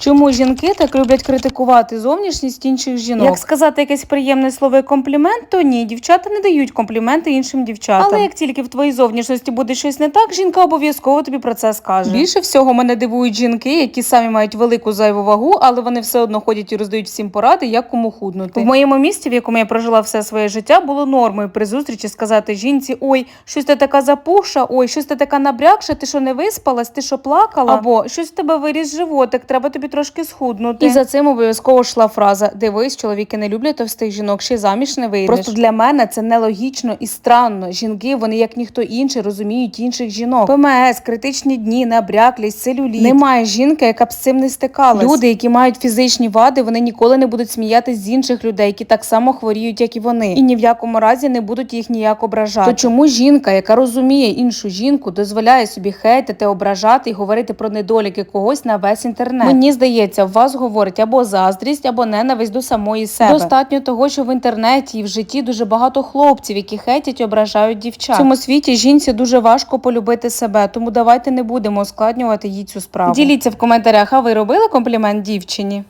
Чому жінки так люблять критикувати зовнішність інших жінок? Як сказати якесь приємне слово і комплімент, то ні, дівчата не дають компліменти іншим дівчатам. Але як тільки в твоїй зовнішності буде щось не так, жінка обов'язково тобі про це скаже. Більше всього мене дивують жінки, які самі мають велику зайву вагу, але вони все одно ходять і роздають всім поради, як кому худнути. В моєму місті, в якому я прожила все своє життя, було нормою при зустрічі сказати жінці: ой, щось ти така запухша, ой, щось ти така набрякша, ти що не виспалась, ти що плакала, або щось в тебе виріс животик, треба тобі трошки схуднути. І за цим обов'язково йшла фраза: Дивись, чоловіки не люблять товстих жінок, ще й заміж не вийдеш. Просто для мене це нелогічно і странно. Жінки, вони як ніхто інший, розуміють інших жінок. ПМС, критичні дні, набряклість, целюліт. Немає жінки, яка б з цим не стикалась. Люди, які мають фізичні вади, вони ніколи не будуть сміятись з інших людей, які так само хворіють, як і вони, і ні в якому разі не будуть їх ніяк ображати. То чому жінка, яка розуміє іншу жінку, дозволяє собі хейтити, ображати і говорити про недоліки когось на весь інтернет? Мені здається, в вас говорить або заздрість, або ненависть до самої себе. Достатньо того, що в інтернеті і в житті дуже багато хлопців, які хетять, і ображають дівчат. В цьому світі жінці дуже важко полюбити себе, тому давайте не будемо ускладнювати їй цю справу. Діліться в коментарях, а ви робили комплімент дівчині?